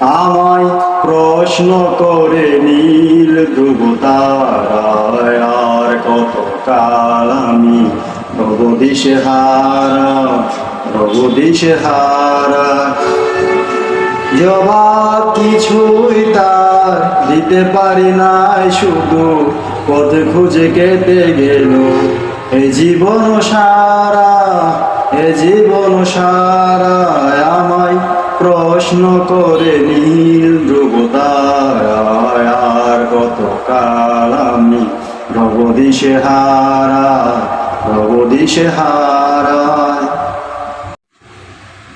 আমায় প্রশ্ন করে নীল ধ্রুব আর কত কাল আমি রব হারা রব হারা জবাব কিছুই তার দিতে পারি নাই, শুধু পথ খুঁজে কেটে গেল। এ জীবন সারা, এ জীবন সারা প্রশ্ন করে নীল ধ্রুব আর কত কাল আমি ভব দিশে হারা ভব দিশে হারায়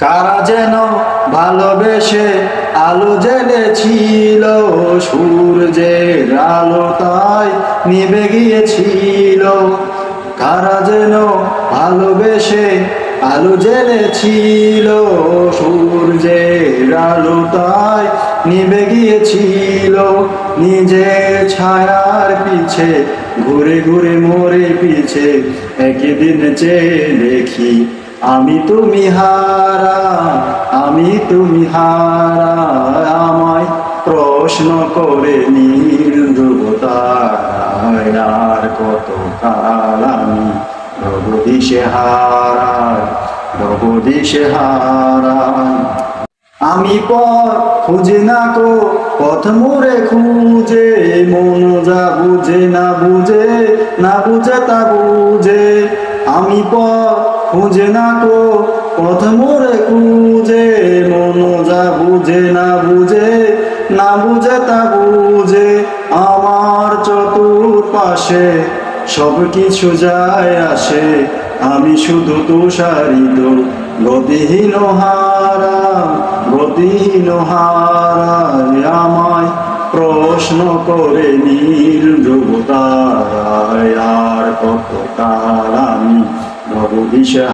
কারা যেন ভালোবেসে আলো জেলেছিল সূর্যের আলো তাই নিবে গিয়েছিল। কারা যেন ভালোবেসে আলো জেলেছিল সূর্যের আলো তাই নিবে গিয়েছিল। নিজের ছায়ার পিছে, ঘুরে ঘুরে মরে পিছে, একদিন চেয়ে দেখি, আমি তুমি হারা, আমি তুমি হারা। আমায় প্রশ্ন করে নীল ধ্রুবতারায়, আর কত কাল আমি ভগদিশে হারা? ভগদিশে হারা আমি পর খুঁজে না কো পথ মোরে খুঁজে, মন যা বুঝে না বুঝে না বুঝে তা বুঝে। আমি পর খুঁজে না কো পথ মোরে খুঁজে, মন যা বুঝে না বুঝে না বুঝে তা বুঝে। আমার চতুর্পাশে সব কিছু যায় আসে, আমি শুধু তুষারিত গতিহীন হারা গতিহীন হারা আমায় প্রশ্ন করে নীল যুবতারায় আর কত কাল আমি